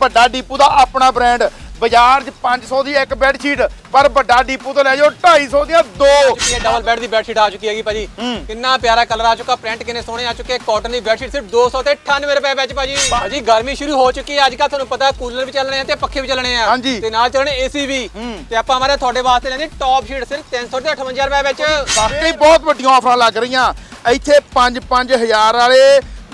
ਵੱਡਾ ਡੀਪੂ ਦਾ ਆਪਣਾ ਬ੍ਰਾਂਡ। ਬਾਜ਼ਾਰ 'ਚ 500 ਦੀ ਇੱਕ ਬੈੱਡ ਸ਼ੀਟ ਪਰ ਵੱਡਾ ਡੀਪੂ ਤੋਂ ਲੈ ਜਾਓ 250 ਦੀਆਂ ਦੋ। ਚੁੱਕੀ ਹੈ ਡਬਲ ਬੈੱਡ ਦੀ ਬੈੱਡ ਸ਼ੀਟ ਆ ਚੁੱਕੀ ਹੈਗੀ ਭਾਜੀ। ਕਿੰਨਾ ਪਿਆਰਾ ਕਲਰ ਆ ਚੁੱਕਾ ਪ੍ਰਿੰਟ ਕਿੰਨੇ ਸੋਹਣੇ ਆ ਚੁੱਕੇ ਕਾਟਨ ਦੀ ਬੈੱਡ ਸ਼ੀਟ ਸਿਰਫ 200 ਤੇ 98 ਰੁਪਏ ਵਿੱਚ ਭਾਜੀ। ਭਾਜੀ ਗਰਮੀ ਸ਼ੁਰੂ ਹੋ ਚੁੱਕੀ ਹੈ ਅੱਜ ਕੱਲ੍ਹ ਤੁਹਾਨੂੰ ਪਤਾ ਕੂਲਰ ਵੀ ਚੱਲਣੇ ਆ ਤੇ ਪੱਖੇ ਵੀ ਚੱਲਣੇ ਆ। ਤੇ ਨਾਲ ਚੱਲਣੇ ਏਸੀ ਵੀ। ਤੇ ਆਪਾਂ ਮਾਰੇ ਤੁਹਾਡੇ ਵਾਸਤੇ ਲੈਣੇ ਟੌਪ ਸ਼ੀਟ ਸਿਰਫ 300 ਤੇ 58 ਰੁਪਏ ਵਿੱਚ। ਵਾਕਈ ਬਹੁਤ ਵੱਡੀਆਂ ਆਫਰਾਂ ਲੱਗ ਰਹੀਆਂ। ਇੱਥੇ 5-5000 ਵਾਲੇ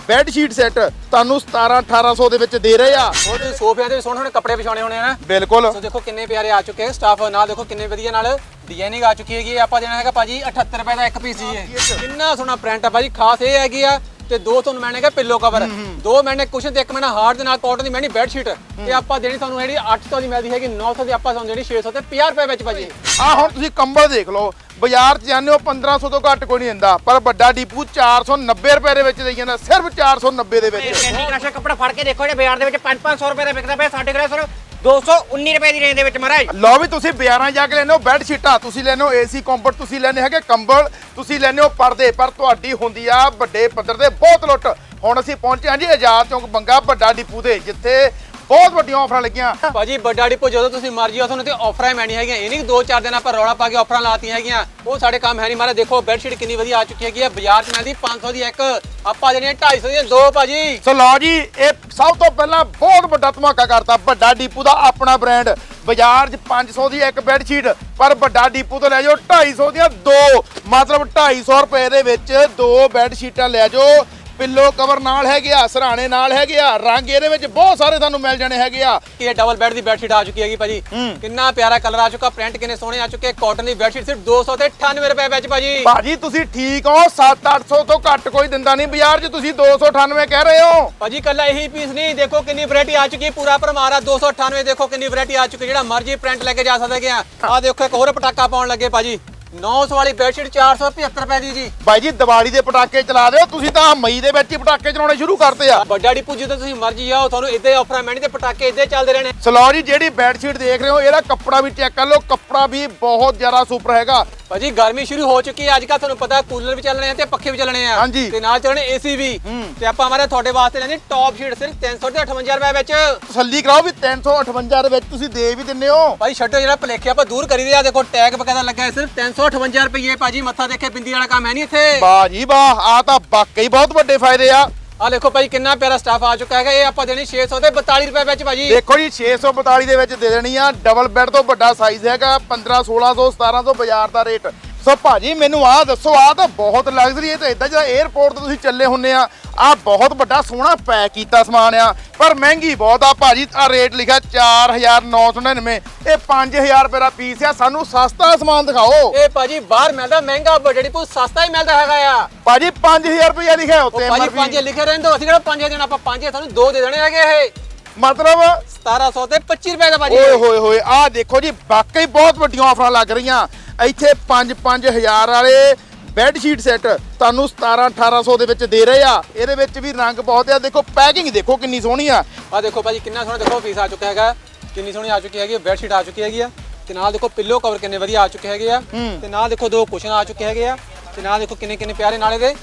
ਬੈੱਡ ਸ਼ੀਟ ਸੈੱਟ ਤੁਹਾਨੂੰ 17-1800 ਦੇ ਵਿੱਚ ਦੇ ਰਹੇ ਆ। ਹੋਰ ਤੁਸੀਂ ਸੋਫਿਆਂ ਤੇ ਸੋਹਣੇ ਸੋਹਣੇ ਕੱਪੜੇ ਵਿਛਾਉਣੇ ਹੋਣੇ ਆ ਨਾ। ਬਿਲਕੁਲ। ਸੋ ਦੇਖੋ ਕਿੰਨੇ ਪਿਆਰੇ ਆ ਚੁੱਕੇ ਸਟਾਫ। ਨਾਲ ਦੇਖੋ ਕਿੰਨੇ ਵਧੀਆ ਨਾਲ ਡਿਜ਼ਾਈਨਿੰਗ ਆ ਚੁੱਕੀ ਹੈਗੀ। ਆਪਾਂ ਦੇਣਾ ਹੈਗਾ ਭਾਜੀ 78 ਰੁਪਏ ਦਾ ਇੱਕ ਪੀਸ ਜੀ ਇਹ। ਕਿੰਨਾ ਸੋਹਣਾ ਪ੍ਰਿੰਟ ਆ ਭਾਜੀ। ਖਾਸ ਇਹ ਹੈਗੀ ਆ ਤੇ ਦੋ ਤੁਹਾਨੂੰ ਮੈਨੇ ਹੈਗਾ ਪਿੱਲੋ ਕਵਰ ਦੋ ਮੈਨੇ ਕੁਸ਼ਨ ਤੇ ਇੱਕ ਮੈਨੇ ਹਾਰਡ ਦੇ ਨਾਲ ਕਾਟਨ ਦੀ ਮੈਨੀ ਬੈੱਡ ਸ਼ੀਟ ਤੇ ਆਪਾਂ ਦੇਣੀ ਤੁਹਾਨੂੰ ਜਿਹੜੀ 800 ਦੀ ਮਿਲਦੀ ਹੈਗੀ 900 ਦੀ ਆਪਾਂ ਤੁਹਾਨੂੰ ਦੇਣੀ 600 ਤੇ 50 ਰੁਪਏ ਵਿੱਚ ਭਾਜੀ। ਆ ਹੁਣ ਤੁਸੀਂ ਕੰਬਲ ਦੇਖ ਲਓ ਬਾਜ਼ਾਰ 'ਚ ਜਾਂਦੇ ਹੋ 1500 ਤੋਂ ਘੱਟ ਕੋਈ ਨਹੀਂ ਦਿੰਦਾ ਪਰ ਵੱਡਾ ਡੀਪੂ 490 ਰੁਪਏ ਦੇ ਵਿੱਚ ਦੇਈ ਜਾਂਦਾ ਸਿਰਫ 490 ਦੇ ਵਿੱਚ। ਕੈਂਡੀ ਕ੍ਰਸ਼ ਕੱਪੜਾ ਫੜ ਕੇ ਦੇਖੋ ਜੇ ਬਾਜ਼ਾਰ ਦੇ ਵਿੱਚ 5-500 ਰੁਪਏ ਦਾ ਵਿਕਦਾ ਪਿਆ ਸਾਡੇ ਕੋਲ ਸਿਰਫ 219 ਰੁਪਏ ਦੀ ਰੇਂਜ ਦੇ ਵਿੱਚ ਮਹਾਰਾਜ। ਲਓ ਵੀ ਤੁਸੀਂ ਬਾਜ਼ਾਰਾਂ ਜਾ ਕੇ ਲੈਣੇ ਹੋ ਬੈੱਡ ਸ਼ੀਟਾਂ ਤੁਸੀਂ ਲੈਣੇ ਹੋ ਏਸੀ ਕੰਫਰਟ ਤੁਸੀਂ ਲੈਣੇ ਹੈਗੇ, ਕੰਬਲ ਤੁਸੀਂ ਲੈਣੇ ਹੋ, ਪਰਦੇ, ਪਰ ਤੁਹਾਡੀ ਹੁੰਦੀ ਆ ਵੱਡੇ ਪੱਧਰ ਤੇ ਬਹੁਤ ਲੁੱਟ। ਹੁਣ ਅਸੀਂ ਪਹੁੰਚੇ ਹਾਂ ਜੀ ਆਜ਼ਾਦ ਚੌਂਕ ਬੰਗਾ ਵੱਡਾ ਡਿਪੂ ਦੇ, ਜਿੱਥੇ ਬਹੁਤ ਵੱਡੀਆਂ ਆਫਰਾਂ ਲੱਗੀਆਂ। ਭਾਜੀ ਵੱਡਾ ਡਿਪੋ ਜਦੋਂ ਤੁਸੀਂ ਮਰਜ਼ੀ ਆ ਤੁਹਾਨੂੰ ਤੇ ਆਫਰਾਂ ਮੈਣੀ ਹੈਗੀਆਂ। ਇਹ ਨਹੀਂ ਦੋ ਚਾਰ ਦਿਨ ਆਪਾਂ ਰੌਲਾ ਪਾ ਕੇ ਆਫਰਾਂ ਲਾਤੀਆਂ ਹੈਗੀਆਂ। ਉਹ ਸਾਡੇ ਕੰਮ ਹੈ ਨਹੀਂ। ਮਾਰਾ ਦੇਖੋ ਬੈੱਡ ਸ਼ੀਟ ਕਿੰਨੀ ਵਧੀਆ ਆ ਚੁੱਕੀ ਹੈਗੀ ਆ। ਬਾਜ਼ਾਰ 'ਚ ਮਿਲਦੀ 500 ਦੀ ਇੱਕ। ਆਪਾਂ ਦੇਣੀ 250 ਦੀਆਂ ਦੋ ਭਾਜੀ। ਸੋ ਲਓ ਜੀ ਇਹ ਸਭ ਤੋਂ ਪਹਿਲਾਂ ਬਹੁਤ ਵੱਡਾ ਧਮਾਕਾ ਕਰਤਾ ਵੱਡਾ ਡੀਪੂ ਦਾ ਆਪਣਾ ਬ੍ਰਾਂਡ ਬਾਜ਼ਾਰ 'ਚ 500 ਦੀ ਇੱਕ ਬੈੱਡ ਸ਼ੀਟ ਪਰ ਵੱਡਾ ਡੀਪੂ ਤੋਂ ਲੈ ਜਾਓ 250 ਦੀਆਂ ਦੋ। ਮਤਲਬ 250 ਰੁਪਏ ਦੇ ਵਿੱਚ ਦੋ ਬੈੱਡ ਸ਼ੀਟਾਂ ਲੈ ਜਾਓ। ਪਿੱਲੋ ਕਵਰ ਨਾਲ ਹੈਗੇ ਆ ਸਰਾਣੇ ਨਾਲ ਹੈਗੇ ਆ ਰੰਗ ਇਹਦੇ ਵਿੱਚ ਬਹੁਤ ਸਾਰੇ ਤੁਹਾਨੂੰ ਮਿਲ ਜਾਣੇ ਹੈਗੇ ਆ। ਇਹ ਡਬਲ ਬੈੱਡ ਦੀ ਬੈੱਡ ਸ਼ੀਟ ਆ ਚੁੱਕੀ ਹੈਗੀ ਭਾਜੀ? ਕਿੰਨਾ ਪਿਆਰਾ ਕਲਰ ਆ ਚੁੱਕਾ ਪ੍ਰਿੰਟ ਕਿੰਨੇ ਸੋਹਣੇ ਆ ਚੁੱਕੇ ਕਾਟਨ ਦੀ ਬੈੱਡ ਸ਼ੀਟ ਸਿਰਫ 200 ਤੇ 98 ਰੁਪਏ ਵਿੱਚ ਭਾਜੀ। ਭਾਜੀ ਤੁਸੀਂ ਠੀਕ ਹੋ? 7-800 ਤੋਂ ਘੱਟ ਕੋਈ ਦਿੰਦਾ ਨਹੀਂ ਬਾਜ਼ਾਰ 'ਚ ਤੁਸੀਂ 298 ਕਹਿ ਰਹੇ ਹੋ। ਭਾਜੀ ਕੱਲਾ ਇਹੀ ਪੀਸ ਨਹੀਂ ਦੇਖੋ ਕਿੰਨੀ ਵੈਰਾਈਟੀ ਆ ਚੁੱਕੀ ਪੂਰਾ ਭਰਮਾਰ ਆ 298 ਦੇਖੋ ਕਿੰਨੀ ਵੈਰਾਈਟੀ ਆ ਚੁੱਕੀ ਜਿਹੜਾ ਮਰਜ਼ੀ ਪ੍ਰਿੰਟ ਲੈ ਕੇ ਜਾ ਸਕਦੇ ਆ। ਆ ਦੇਖੋ ਇੱਕ ਹੋਰ ਪਟਾਕਾ ਪਾਉਣ ਲੱਗੇ ਭਾਜੀ। 900 ਵਾਲੀ ਬੈੱਡ ਸ਼ੀਟ 475 ਰੁਪਏ ਦੀ ਜੀ। ਬਾਈ ਜੀ ਦੀਵਾਲੀ ਦੇ ਪਟਾਕੇ ਚਲਾ ਦਿਓ ਤੁਸੀਂ ਤਾਂ ਮਈ ਦੇ ਵਿੱਚ ਹੀ ਪਟਾਕੇ ਚਲਾਉਣੇ ਸ਼ੁਰੂ ਕਰਤੇ ਆ। ਵੱਡਾ ਡਿਪੂ ਜਦੋਂ ਤੁਸੀਂ ਮਰਜ਼ੀ ਆਓ ਤੁਹਾਨੂੰ ਇੱਦਾਂ ਆਫਰਾਂ ਮੈਣੀ ਤੇ ਪਟਾਕੇ ਇੱਦਾਂ ਚੱਲਦੇ ਰਹਿਣੇ। ਸਲੋ ਜੀ ਜਿਹੜੀ ਬੈੱਡ ਸ਼ੀਟ ਦੇਖ ਰਹੇ ਹੋ ਇਹਦਾ ਕੱਪੜਾ ਵੀ ਚੈੱਕ ਕਰ ਲਓ ਕੱਪੜਾ ਵੀ ਬਹੁਤ ਜ਼ਿਆਦਾ ਸੁਪਰ ਹੈਗਾ। ਭਾਜੀ ਗਰਮੀ ਸ਼ੁਰੂ ਹੋ ਚੁੱਕੀ ਹੈ ਅੱਜ ਕੱਲ੍ਹ ਤੁਹਾਨੂੰ ਪਤਾ ਕੂਲਰ ਵੀ ਚੱਲਣੇ ਆ ਤੇ ਪੱਖੇ ਵੀ ਚੱਲਣੇ ਆ। ਹਾਂਜੀ। ਤੇ ਨਾਲ ਚੱਲਣੇ ਏਸੀ ਵੀ। ਤੇ ਆਪਾਂ ਮਾਰੇ ਤੁਹਾਡੇ ਵਾਸਤੇ ਲੈਣੇ ਟੌਪ ਸ਼ੀਟ ਸਿਰਫ 300 ਤੇ 58 ਰੁਪਏ ਵਿੱਚ। ਤਸੱਲੀ ਕਰਾਓ ਵੀ 358 ਦੇ ਵਿੱਚ ਤੁਸੀਂ ਦੇ ਵੀ ਦਿੰਦੇ ਹੋ। ਭਾਈ ਛੱਡੋ ਜਿਹੜਾ ਭਲੇਖੇ ਆਪਾਂ ਦੂਰ ਕਰੀ ਦੇ ਆ ਦੇਖੋ ਟੈਗ ਬਕਾਇਦਾ ਲੱਗਾ ਹੈ ਸਿਰਫ 358 ਰੁਪਏ ਭਾਜੀ ਮੱਥਾ ਦੇਖੇ ਬਿੰਦੀ ਵਾਲਾ ਕੰਮ ਹੈ ਨਹੀਂ ਇੱਥੇ। ਵਾਹ ਜੀ ਵਾਹ ਆ ਤਾਂ ਵਾਕਈ ਬਹੁਤ ਵੱਡੇ ਫਾਇਦੇ ਆ। ਆ ਦੇਖੋ ਭਾਈ ਕਿੰਨਾ ਪਿਆਰਾ ਸਟਾਫ ਆ ਚੁੱਕਾ ਹੈਗਾ। ਇਹ ਆਪਾਂ ਦੇਣੀ 600 ਤੇ 42 ਰੁਪਏ ਵਿੱਚ ਭਾਜੀ। ਦੇਖੋ ਜੀ 642 ਦੇ ਵਿੱਚ ਦੇ ਦੇਣੀ ਆ। ਡਬਲ ਬੈੱਡ ਤੋਂ ਵੱਡਾ ਸਾਈਜ਼ ਹੈਗਾ 15 1600 1700 ਬਾਜ਼ਾਰ ਦਾ ਰੇਟ ਸੋ ਭਾਜੀ ਮੈਨੂੰ ਆਹ ਦੱਸੋ ਆਹ ਤਾਂ ਬਹੁਤ ਲਗਜ਼ਰੀ ਹੈ। ਤੇ ਇਦਾਂ ਜਿਹੜਾ 에어ਪੋਰਟ ਤੇ ਤੁਸੀਂ ਚੱਲੇ ਹੁੰਨੇ ਆ ਆ ਬਹੁਤ ਵੱਡਾ ਸੋਹਣਾ ਪੈਕ ਕੀਤਾ ਸਮਾਨ ਆ। ਪਰ ਮਹਿੰਗੀ ਬਹੁਤ ਆ ਭਾਜੀ ਆ ਰੇਟ ਲਿਖਿਆ 4999 ਇਹ 5000 ਰੁਪਏ ਦਾ ਪੀਸ ਆ ਸਾਨੂੰ ਸਸਤਾ ਸਮਾਨ ਦਿਖਾਓ। ਇਹ ਭਾਜੀ ਬਾਹਰ ਮਿਲਦਾ ਮਹਿੰਗਾ ਵੱਡੇ ਪੂ ਸਸਤਾ ਹੀ ਮਿਲਦਾ ਹੈਗਾ ਆ। ਭਾਜੀ 5000 ਰੁਪਏ ਲਿਖਿਆ ਉੱਤੇ ਭਾਜੀ MRP ਪੰਜ ਲਿਖੇ ਰਹਿੰਦੇ ਅਸੀਂ ਕਿਹੜਾ ਪੰਜ ਦੇਣਾ? ਆਪਾਂ ਪੰਜ ਤੁਹਾਨੂੰ ਦੋ ਦੇ ਦੇਣੇ ਹੈਗੇ ਇਹ। ਮਤਲਬ 1700 ਤੇ 25 ਰੁਪਏ ਦਾ ਭਾਜੀ। ਓਏ ਹੋਏ ਹੋਏ ਆਹ ਦੇਖੋ ਜੀ ਵਾਕਈ ਬਹੁਤ ਵੱਡੀਆਂ ਆਫਰਾਂ ਲੱਗ ਰਹੀਆਂ। ਇੱਥੇ 5-5000 ਵਾਲੇ ਬੈੱਡ ਸ਼ੀਟ ਸੈੱਟ ਤੁਹਾਨੂੰ 17-1800 ਦੇ ਵਿੱਚ ਦੇ ਰਹੇ ਆ। ਇਹਦੇ ਵਿੱਚ ਵੀ ਰੰਗ ਬਹੁਤ ਆ। ਦੇਖੋ ਪੈਕਿੰਗ ਦੇਖੋ ਕਿੰਨੀ ਸੋਹਣੀ ਆ। ਆ ਦੇਖੋ ਭਾਜੀ ਕਿੰਨਾ ਸੋਹਣਾ ਦੇਖੋ ਪੀਸ ਆ ਚੁੱਕਾ ਹੈਗਾ। ਕਿੰਨੀ ਸੋਹਣੀ ਆ ਚੁੱਕੀ ਹੈਗੀ ਬੈੱਡ ਸ਼ੀਟ ਆ ਚੁੱਕੀ ਹੈਗੀ ਆ। ਤੇ ਨਾਲ ਦੇਖੋ ਪਿੱਲੋ ਕਵਰ ਕਿੰਨੇ ਵਧੀਆ ਆ ਚੁੱਕੇ ਹੈਗੇ ਆ। ਤੇ ਨਾਲ ਦੇਖੋ ਦੋ ਕੁਸ਼ਨ ਆ ਚੁੱਕੇ ਹੈਗੇ ਆ। ਤੇ ਨਾਲ ਦੇਖੋ ਕਿੰਨੇ ਕਿੰਨੇ ਪਿਆਰੇ ਨਾਲੇ ਦੇ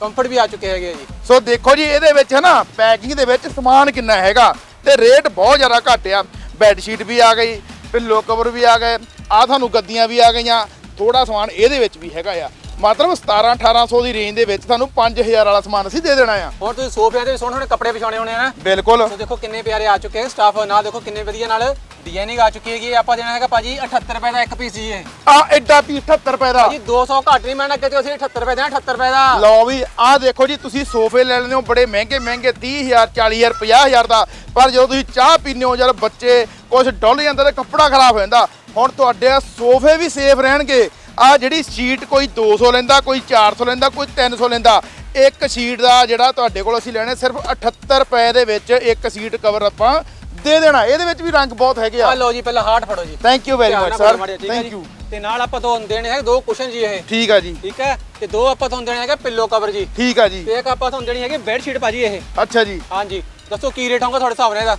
ਕੰਫਰਟ ਵੀ ਆ ਚੁੱਕੇ ਹੈਗੇ ਆ ਜੀ। ਸੋ ਦੇਖੋ ਜੀ ਇਹਦੇ ਵਿੱਚ ਹੈ ਨਾ ਪੈਕਿੰਗ ਦੇ ਵਿੱਚ ਸਮਾਨ ਕਿੰਨਾ ਹੈਗਾ। ਤੇ ਰੇਟ ਬਹੁਤ ਜ਼ਿਆਦਾ ਘੱਟ ਆ। ਬੈੱਡ ਸ਼ੀਟ ਵੀ ਆ ਗਈ। ਪਿੱਲੋ ਕਵਰ ਵੀ ਆ ਗਏ। ਆ ਤੁਹਾਨੂੰ ਗੱਦੀਆਂ ਵੀ ਆ ਗਈਆਂ। ਥੋੜਾ ਸਮਾਨ ਇਹਦੇ ਵਿੱਚ ਵੀ ਹੈਗਾ ਆ। ਮਤਲਬ 17-1800 ਦੀ ਰੇਂਜ ਦੇ ਵਿੱਚ ਤੁਹਾਨੂੰ 5000 ਵਾਲਾ ਸਮਾਨ ਅਸੀਂ ਦੇ ਦੇਣਾ ਆ। ਹੁਣ ਤੁਸੀਂ ਸੋਫਿਆਂ ਤੇ ਵੀ ਸੋਹਣੇ ਸੋਹਣੇ ਕੱਪੜੇ ਵਿਛਾਉਣੇ ਹੋਣੇ ਆ ਨਾ। ਬਿਲਕੁਲ। ਸੋ ਦੇਖੋ ਕਿੰਨੇ ਪਿਆਰੇ ਆ ਚੁੱਕੇ ਸਟਾਫ ਨਾਲ ਦੇਖੋ ਕਿੰਨੇ ਵਧੀਆ ਨਾਲ ਡਿਜ਼ਾਈਨਿੰਗ ਆ ਚੁੱਕੀ ਹੈਗੀ ਆਪਾਂ ਦੇਣਾ ਹੈਗਾ ਭਾਜੀ 78 ਰੁਪਏ ਦਾ ਇੱਕ ਪੀਸ ਜੀ ਇਹ। ਆ ਐਡਾ ਪੀਸ 78 ਰੁਪਏ ਦਾ। ਭਾਜੀ 200 ਘੱਟ ਨਹੀਂ ਮੈਨਾਂ ਕਿਤੇ ਅਸੀਂ 78 ਰੁਪਏ ਦੇਣਾ 78 ਰੁਪਏ ਦਾ। ਲਓ ਵੀ ਆਹ ਦੇਖੋ ਜੀ ਤੁਸੀਂ ਸੋਫੇ ਲੈ ਲੈਂਦੇ ਹੋ ਬੜੇ ਮਹਿੰਗੇ ਮਹਿੰਗੇ 30000 40000 50000 ਦਾ। ਪਰ ਜਦੋਂ ਤੁਸੀਂ ਚਾਹ ਪੀਂਦੇ ਹੋ ਜਦ ਬੱਚੇ ਕੁਝ ਡੁੱਲ ਜਾਂਦਾ ਤੇ ਕੱਪੜਾ ਖਰਾਬ ਹੋ ਜਾਂਦਾ। ਹੁਣ ਤੁਹਾਡੇ ਸੋਫੇ ਵੀ ਸੇਫ ਰਹਿਣਗੇ। ਆ ਜਿਹੜੀ ਸ਼ੀਟ ਕੋਈ 200 ਲੈਂਦਾ ਕੋਈ 400 ਲੈਂਦਾ ਕੋਈ 300 ਲੈਂਦਾ ਇੱਕ ਸ਼ੀਟ ਦਾ ਜਿਹੜਾ ਤੁਹਾਡੇ ਕੋਲ ਅਸੀਂ ਲੈਣੇ ਸਿਰਫ 78 ਰੁਪਏ ਦੇ ਵਿੱਚ ਇੱਕ ਸ਼ੀਟ ਕਵਰ ਆਪਾਂ ਦੇ ਦੇਣਾ। ਇਹਦੇ ਵਿੱਚ ਵੀ ਰੰਗ ਬਹੁਤ ਹੈਗੇ ਆ। ਆ ਲਓ ਜੀ ਪਹਿਲਾਂ ਹਾਰਟ ਫੜੋ ਜੀ। Thank you very much sir thank? You ਤੇ ਨਾਲ ਆਪਾਂ ਤੁਹਾਨੂੰ ਦੇਣੇ ਹੈ ਦੋ ਕੁਸ਼ਨ ਜੀ ਇਹ। ਠੀਕ ਆ ਜੀ। ਠੀਕ ਹੈ? ਤੇ ਦੋ ਆਪਾਂ ਤੁਹਾਨੂੰ ਦੇਣੇ ਹੈਗੇ ਪਿੱਲੋ ਕਵਰ ਜੀ। ਠੀਕ ਆ ਜੀ। ਤੇ ਇੱਕ ਆਪਾਂ ਤੁਹਾਨੂੰ ਦੇਣੀ ਹੈਗੀ ਬੈੱਡ ਸ਼ੀਟ ਭਾਜੀ ਇਹ। ਅੱਛਾ ਜੀ। ਹਾਂਜੀ। ਦੱਸੋ ਕੀ ਰੇਟ ਹੋਊਗਾ ਤੁਹਾਡੇ ਹਿਸਾਬ ਨਾਲ ਇਹਦਾ?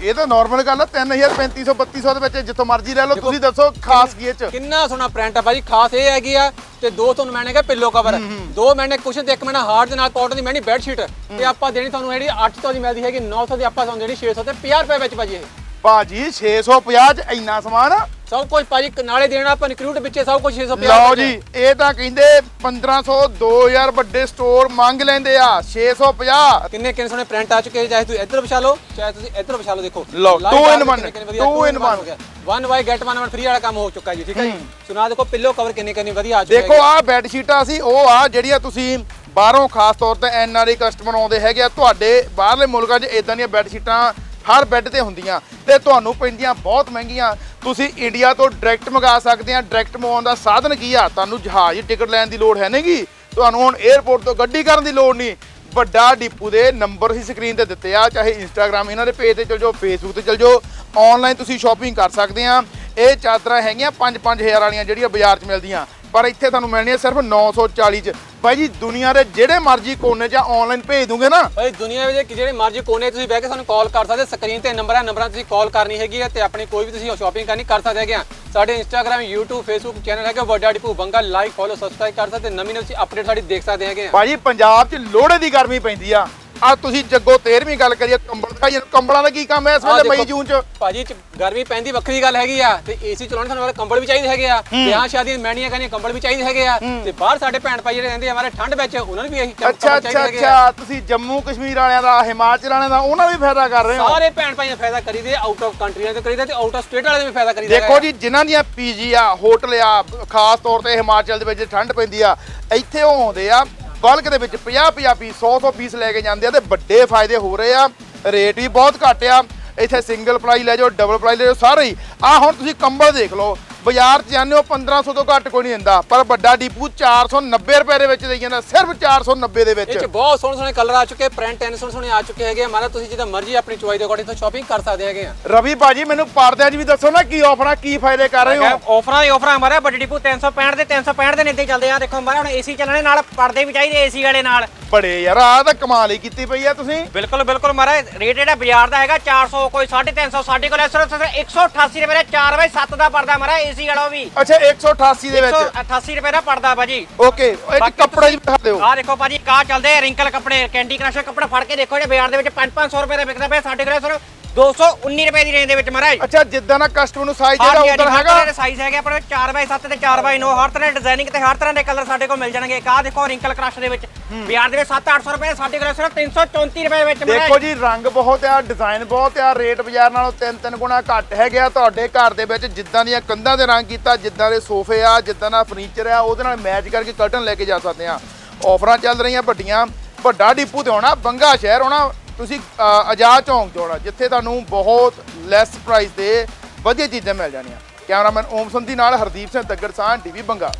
ਇਹ ਤਾਂ ਨਾਰਮਲ ਗੱਲ ਆ 3000 3500 3200 ਦੇ ਵਿੱਚ ਜਿੱਥੋਂ ਮਰਜ਼ੀ ਲੈ ਲਓ ਤੁਸੀਂ ਦੱਸੋ ਖਾਸ ਕੀ ਇਹ ਚ? ਕਿੰਨਾ ਸੋਹਣਾ ਪ੍ਰਿੰਟ ਆ ਭਾਜੀ ਖਾਸ ਇਹ ਹੈਗੀ ਆ ਤੇ ਦੋ ਤੁਹਾਨੂੰ ਮੈਨੇ ਕਿਹਾ ਪਿੱਲੋ ਕਵਰ ਦੋ ਮੈਨੇ ਕੁਸ਼ਨ ਤੇ ਇੱਕ ਮੈਨੇ ਹਾਰਡ ਦੇ ਨਾਲ ਕਾਟਨ ਦੀ ਮੈਨੀ ਬੈੱਡ ਸ਼ੀਟ ਤੇ ਆਪਾਂ ਦੇਣੀ ਤੁਹਾਨੂੰ ਜਿਹੜੀ 800 ਦੀ ਮਿਲਦੀ ਹੈਗੀ 900 ਦੀ ਆਪਾਂ ਤੁਹਾਨੂੰ ਜਿਹੜੀ 600 ਤੇ 50 ਰੁਪਏ ਵਿੱਚ ਭਾਜੀ ਇਹ। ਭਾਜੀ 650 ਚ ਇੰਨਾ ਸਮਾਨ? ਆ? ਸਭ ਕੁਝ ਭਾਜੀ ਨਾਲੇ ਦੇਣਾ ਆਪਾਂ ਇਨਕਲੂਡ ਵਿੱਚੇ ਸਭ ਕੁਝ 650 ਲਓ ਜੀ ਇਹ ਤਾਂ ਕਹਿੰਦੇ 1500 2000 ਵੱਡੇ ਸਟੋਰ ਮੰਗ ਲੈਂਦੇ ਆ 650 ਕਿੰਨੇ ਕਿੰਨੇ ਸੋਹਣੇ ਪ੍ਰਿੰਟ ਆ ਚੁੱਕੇ ਚਾਹੇ ਤੁਸੀਂ ਇੱਧਰ ਵਿਛਾ ਲਓ ਚਾਹੇ ਤੁਸੀਂ ਇੱਧਰ ਵਿਛਾ ਲਓ ਦੇਖੋ। ਲਓ, Light two ਆ in ਕੇ one, ਕਿੰਨੇ ਕਿੰਨੇ ਵਧੀਆ, two two in in one one। ਹੋ ਗਿਆ। One buy get one one free ਵਾਲਾ ਕੰਮ ਹੋ ਚੁੱਕਾ ਜੀ ਠੀਕ ਹੈ ਜੀ? ਸੁਣਾ ਦੇਖੋ ਪਿੱਲੋ ਕਵਰ ਕਿੰਨੇ ਕਿੰਨੇ ਵਧੀਆ ਆ ਚੁੱਕੇ ਦੇਖੋ ਆਹ ਬੈੱਡ ਸ਼ੀਟਾਂ ਸੀ ਉਹ ਆ ਜਿਹੜੀਆਂ ਤੁਸੀਂ ਬਾਹਰੋਂ ਖਾਸ ਤੌਰ ਤੇ ਐਨਆਰਆਈ ਕਸਟਮਰ ਆਉਂਦੇ ਹੈਗੇ ਆ ਤੁਹਾਡੇ ਬਾਹਰਲੇ ਮੁਲਕਾਂ 'ਚ ਇਦਾਂ ਦੀਆਂ ਬੈੱਡ ਸ਼ੀਟਾਂ ਹਰ ਬੈੱਡ ਤੇ ਹੁੰਦੀਆਂ ਤੇ ਤੁਹਾਨੂੰ ਪੈਂਦੀਆਂ ਬਹੁਤ ਮਹਿੰਗੀਆਂ। ਤੁਸੀਂ ਇੰਡੀਆ ਤੋਂ ਡਾਇਰੈਕਟ ਮੰਗਾ ਸਕਦੇ ਆ, ਡਾਇਰੈਕਟ ਮੰਗਾਉਣ ਦਾ ਸਾਧਨ ਕੀ ਆ? ਤੁਹਾਨੂੰ ਜਹਾਜ਼ ਟਿਕਟ ਲੈਣ ਦੀ ਲੋੜ ਹੈ ਨਹੀਂਗੀ ਤੁਹਾਨੂੰ ਹੁਣ 에ਅਰਪੋਰਟ ਤੋਂ ਗੱਡੀ ਕਰਨ ਦੀ ਲੋੜ ਨਹੀਂ। ਵੱਡਾ ਡਿਪੂ ਦੇ ਨੰਬਰ ਹੀ ਸਕਰੀਨ ਤੇ ਦਿੱਤੇ ਆ, ਚਾਹੇ ਇੰਸਟਾਗ੍ਰam ਇਹਨਾਂ ਦੇ ਪੇਜ ਤੇ ਚਲ ਜਾਓ ਫੇਸਬੁੱਕ ਤੇ ਚਲ ਜਾਓ ਆਨਲਾਈਨ ਤੁਸੀਂ ਸ਼ਾਪਿੰਗ ਕਰ ਸਕਦੇ ਆ। ਇਹ ਚਾਦਰਾਂ ਹੈਗੀਆਂ 5-5000 ਵਾਲੀਆਂ ਜਿਹੜੀਆਂ ਬਾਜ਼ਾਰ 'ਚ ਮਿਲਦੀਆਂ। ਪਰ ਇੱਥੇ ਤੁਹਾਨੂੰ ਮਿਲਣੀਆਂ ਸਿਰਫ 940 'ਚ। ਬਾਈ ਜੀ ਦੁਨੀਆ ਦੇ ਜਿਹੜੇ ਮਰਜ਼ੀ ਕੋਨੇ 'ਚ ਆਨਲਾਈਨ ਭੇਜ ਦੂੰਗੇ ਨਾ। ਭਾਈ ਦੁਨੀਆ ਵਿੱਚ ਜਿਹੜੇ ਮਰਜ਼ੀ ਕੋਨੇ ਤੁਸੀਂ ਬਹਿ ਕੇ ਸਾਨੂੰ ਕਾਲ ਕਰ ਸਕਦੇ ਸਕਰੀਨ ਤੇ ਨੰਬਰ ਹੈ ਨੰਬਰਾਂ ਤੁਸੀਂ ਕਾਲ ਕਰਨੀ ਹੈਗੀ ਹੈ ਤੇ ਆਪਣੀ ਕੋਈ ਵੀ ਤੁਸੀਂ ਸ਼ਾਪਿੰਗ ਕਰਨੀ ਕਰ ਸਕਦੇ ਹੈਗੇ ਆ। ਸਾਡੇ ਇੰਸਟਾਗ੍ਰam YouTube Facebook ਚੈਨਲ ਹੈਗਾ ਵੱਡਾ depot Banga like follow subscribe ਕਰ ਸਕਦੇ ਨਵੀਂ ਨਵੀਂ ਅਪਡੇਟ ਸਾਡੀ ਦੇਖ ਸਕਦੇ ਹੈਗੇ ਆ। ਭਾਜੀ ਪੰਜਾਬ 'ਚ ਲੋਹੜੇ ਦੀ ਗਰਮੀ ਪੈਂਦੀ ਆ। ਆ ਤੁਸੀਂ ਜੱਗੋ 13ਵੀਂ ਗੱਲ ਕਰੀਏ ਕੰਬਲ ਦਾ ਯਾਰ ਕੰਬਲਾਂ ਦਾ ਕੀ ਕੰਮ ਹੈ ਇਸ ਵੇਲੇ ਮਈ ਜੂਨ 'ਚ? ਭਾਜੀ ਚ ਗਰਮੀ ਪੈਂਦੀ ਵੱਖਰੀ ਗੱਲ ਹੈਗੀ ਆ। ਤੇ ਏਸੀ ਚਲਾਉਣ ਸਾਨੂੰ ਵਾਲੇ ਕੰਬਲ ਵੀ ਚਾਹੀਦੇ ਹੈਗੇ ਆ। ਵਿਆਹ ਸ਼ਾਦੀਆਂ ਮਹਿਣੀਆਂ ਕਰਨੀਆਂ ਕੰਬਲ ਵੀ ਚਾਹੀਦੇ ਹੈਗੇ ਆ। ਤੇ ਬਾਹਰ ਸਾਡੇ ਭੈਣ ਭਾਈ ਜਿਹੜੇ ਰਹਿੰਦੇ ਆ ਮਾਰੇ ਠੰਡ ਵਿੱਚ ਉਹਨਾਂ ਨੂੰ ਵੀ ਇਹੀ ਅੱਛਾ ਚਾਹੀਦੇ ਅੱਛਾ ਹੈਗੇ ਆ। ਅੱਛਾ। ਤੁਸੀਂ ਜੰਮੂ ਕਸ਼ਮੀਰ ਵਾਲਿਆਂ ਦਾ ਹਿਮਾਚਲ ਵਾਲਿਆਂ ਦਾ ਉਹਨਾਂ ਦਾ ਵੀ ਫਾਇਦਾ ਕਰ ਰਹੇ ਹੋ? ਸਾਰੇ ਭੈਣ ਭਾਈਆਂ ਦਾ ਫਾਇਦਾ ਕਰੀਦੇ ਆਊਟ ਆਫ ਕੰਟਰੀਆਂ ਤੇ ਕਰੀਦੇ ਤੇ ਆਊਟ ਆਫ ਸਟੇਟ ਵਾਲੇ ਵੀ ਫਾਇਦਾ ਕਰੀਦੇ ਦੇਖੋ ਜੀ ਜਿਨ੍ਹਾਂ ਦੀਆਂ ਪੀਜੀ ਆ ਹੋਟਲ ਆ ਖਾਸ ਤੌਰ ਤੇ ਹਿਮਾਚਲ ਦੇ ਵਿੱਚ ਠੰਡ ਪੈਂਦੀ ਆ ਇੱਥੇ ਉਹ ਆਉਂਦੇ ਆ ਬਲਕ ਦੇ ਵਿੱਚ 50 50 ਪੀਸ 100 100 ਪੀਸ ਲੈ ਕੇ ਜਾਂਦੇ ਆ ਤੇ ਵੱਡੇ ਫਾਇਦੇ ਹੋ ਰਹੇ ਆ। ਰੇਟ ਵੀ ਬਹੁਤ ਘੱਟ ਆ। ਇੱਥੇ ਸਿੰਗਲ ਪਲਾਈ ਲੈ ਜਾਓ ਡਬਲ ਪਲਾਈ ਲੈ ਜਾਓ, ਸਾਰੇ ਹੀ। ਆ ਹੁਣ ਤੁਸੀਂ ਕੰਬਲ ਦੇਖ ਲਓ। ਬਾਜ਼ਾਰ 'ਚ ਜਾਂਦੇ ਹੋ 1500 ਤੋਂ ਘੱਟ ਕੋਈ ਨਹੀਂ ਦਿੰਦਾ। ਪਰ ਵੱਡਾ ਡੀਪੂ 490 ਰੁਪਏ ਦੇ ਵਿੱਚ ਦੇਈ ਜਾਂਦਾ ਸਿਰਫ 490 ਦੇ ਇਹ ਚ ਵਿੱਚ ਬਹੁਤ ਸੋਹਣੇ ਸੋਹਣੇ ਕਲਰ ਆ ਚੁੱਕੇ ਪ੍ਰਿੰਟ ਐਨ ਸੋਹਣੇ ਸੋਹਣੇ ਆ ਚੁੱਕੇ ਹੈਗੇ ਆ। ਮਾਰਾ ਤੁਸੀਂ ਜਿੱਦਾਂ ਮਰਜ਼ੀ ਆਪਣੀ ਚੋਇਸ ਦੇ ਅਕੋਰਡਿੰਗ ਤੋਂ ਸ਼ਾਪਿੰਗ ਕਰ ਸਕਦੇ ਹੈਗੇ ਆ। ਰਵੀ ਬਾਜੀ ਮੈਨੂੰ ਪਰਦਿਆਂ 'ਚ ਵੀ ਦੱਸੋ ਨਾ ਕੀ ਆਫਰਾਂ ਕੀ ਫਾਇਦੇ ਕਰ ਰਹੇ ਹੋ? ਆਫਰਾਂ ਹੀ ਆਫਰਾਂ ਮਾਰਾ ਵੱਡੀ ਡਿਪੂ 365 ਦੇ 365 ਦੇ ਨੇੜੇ ਚੱਲਦੇ ਆ। ਦੇਖੋ ਮਾਰਾ ਹੁਣ ਏਸੀ ਚੱਲਣੇ ਨਾਲ ਪਰਦੇ ਵੀ ਚਾਹੀਦੇ ਏਸੀ ਵਾਲੇ ਨਾਲ। ਬੜੇ ਯਾਰ ਆ ਤਾਂ ਕਮਾਲ ਹੀ ਕੀਤੀ ਪਈ ਆ ਤੁਸੀਂ। ਬਿਲਕੁਲ ਬਿਲਕੁਲ ਮਾਰਾ ਰੇਟ ਜਿਹੜਾ ਬਾਜ਼ਾਰ ਦਾ ਹੈਗਾ 400 ਕੋਈ 350 ਸਾਡੇ ਕੋਲ ਸਿਰਫ ਸਿਰਫ 188 ਰੁਪਏ ਦਾ 4 ਬਾਈ 7 ਦਾ ਪਰਦਾ ਮਾਰਾ ਏਸੀ ਵਾਲਾ ਵੀ। ਅੱਛਾ 188 ਦੇ ਵਿੱਚ। 188 ਰੁਪਏ ਦਾ ਪਰਦਾ ਭਾਜੀ। ਓਕੇ 'ਚ ਕੱਪੜਾ ਜੀ ਦਿਖਾ ਦਿਓ। ਆਹ ਦੇਖੋ ਭਾਜੀ ਕਾ ਚੱਲਦੇ ਆ ਰਿੰਕਲ ਕੱਪੜੇ ਕੈਂਡੀ ਕ੍ਰਸ਼ ਕੱਪੜਾ ਫੜ ਕੇ ਦੇਖੋ ਜਿਹੜੇ ਬਾਜ਼ਾਰ ਦੇ ਵਿੱਚ 5-500 ਰੁਪਏ ਦਾ ਵਿਕਦਾ ਪਿਆ ਸਾਡੇ ਕੋਲ ਸਿਰਫ 219 ਰੁਪਏ ਦੀ ਰੇਂਜ ਦੇ ਵਿੱਚ ਮਹਾਰਾਜ। ਅੱਛਾ ਜਿੱਦਾਂ ਦਾ ਕਸਟਮਰ ਨੂੰ ਸਾਈਜ਼ ਜਿਹੜਾ ਹਰ ਹੈਗਾ। ਸਾਈਜ਼ ਹੈਗੇ ਆਪਣੇ 4x7 ਤੇ 4x9 ਹਰ ਤਰ੍ਹਾਂ ਦੇ ਡਿਜ਼ਾਈਨਿੰਗ ਤੇ ਹਰ ਤਰ੍ਹਾਂ ਦੇ ਕਲਰ ਸਾਡੇ ਕੋਲ ਮਿਲ ਜਾਣਗੇ। ਆਹ ਦੇਖੋ ਰਿੰਕਲ ਕ੍ਰਸ਼ ਦੇ ਵਿੱਚ। ਬਾਜ਼ਾਰ ਦੇ ਵਿੱਚ 7-800 ਰੁਪਏ ਸਾਡੇ ਕੋਲ ਸਿਰਫ 334 ਰੁਪਏ ਵਿੱਚ ਦੇਖੋ ਮਹਾਰਾਜ ਜੀ ਰੰਗ ਬਹੁਤ ਆ ਡਿਜ਼ਾਈਨ ਬਹੁਤ ਆ ਰੇਟ ਬਾਜ਼ਾਰ ਨਾਲੋਂ ਤਿੰਨ ਤਿੰਨ ਗੁਣਾ ਘੱਟ ਹੈਗੇ ਆ। ਤੁਹਾਡੇ ਘਰ ਦੇ ਵਿੱਚ ਜਿੱਦਾਂ ਦੀਆਂ ਕੰਧਾਂ ਦੇ ਰੰਗ ਕੀਤਾ ਜਿੱਦਾਂ ਦੇ ਸੋਫੇ ਆ ਜਿੱਦਾਂ ਦਾ ਫਰਨੀਚਰ ਆ ਉਹਦੇ ਨਾਲ ਮੈਚ ਕਰਕੇ ਕਰਟਨ ਲੈ ਕੇ ਜਾ ਸਕਦੇ ਆ। ਆਫਰਾਂ ਚੱਲ ਰਹੀਆਂ ਵੱਡੀਆਂ। ਵੱਡਾ ਡਿਪੂ ਤੇ ਆਉਣਾ ਬੰਗਾ ਸ਼ਹਿਰ ਆਉਣਾ ਤੁਸੀਂ ਆਜ਼ਾਦ ਚੌਂਕ 'ਚ ਜਿੱਥੇ ਤੁਹਾਨੂੰ ਬਹੁਤ ਲੈਸ ਪ੍ਰਾਈਸ ਤੇ ਵਧੀਆ ਚੀਜ਼ਾਂ ਮਿਲ ਜਾਣੀਆਂ। ਕੈਮਰਾਮੈਨ ਓਮ ਸੰਧੀ ਨਾਲ ਹਰਦੀਪ ਸਿੰਘ ਦੱਗੜ ਸਾਹ ਟੀਵੀ ਬੰਗਾ